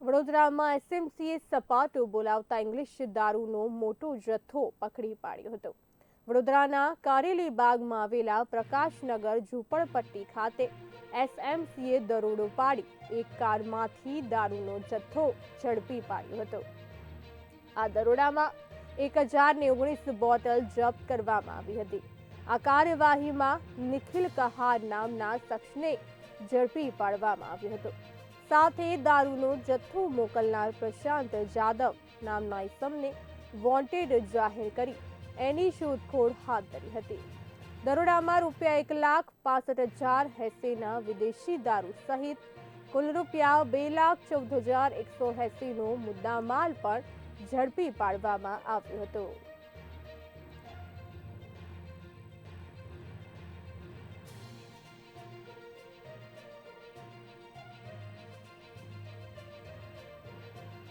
વડોદરામાં એસએમસીએ સપાટો બોલાવતા ઇંગ્લિશ દારૂનો મોટો જથ્થો પકડી પાડ્યો હતો. વડોદરાના કારેલી બાગમાં આવેલા પ્રકાશનગર ઝૂંપડપટ્ટી ખાતે એસએમસીએ દરોડો પાડી એક કારમાંથી દારૂનો જથ્થો ઝડપી પાડ્યો હતો. આ દરોડામાં એક હજાર ને ઓગણીસ બોટલ જપ્ત કરવામાં આવી હતી. આ કાર્યવાહીમાં નિખિલ કહાર નામના શખ્સને ઝડપી પાડવામાં આવ્યો હતો. સાથે દારૂનો જથ્થો મોકલનાર પ્રશાંત જાદવ નામના ઇસમને વોન્ટેડ જાહેર કરી એની શોધખોળ હાથ ધરી હતી. દરોડામાં રૂપિયા એક લાખ પાસઠ હજાર એસીના વિદેશી દારૂ સહિત કુલ રૂપિયા બે લાખ ચૌદ હજાર એકસો એસીનો મુદ્દામાલ પણ ઝડપી પાડવામાં આવ્યો હતો.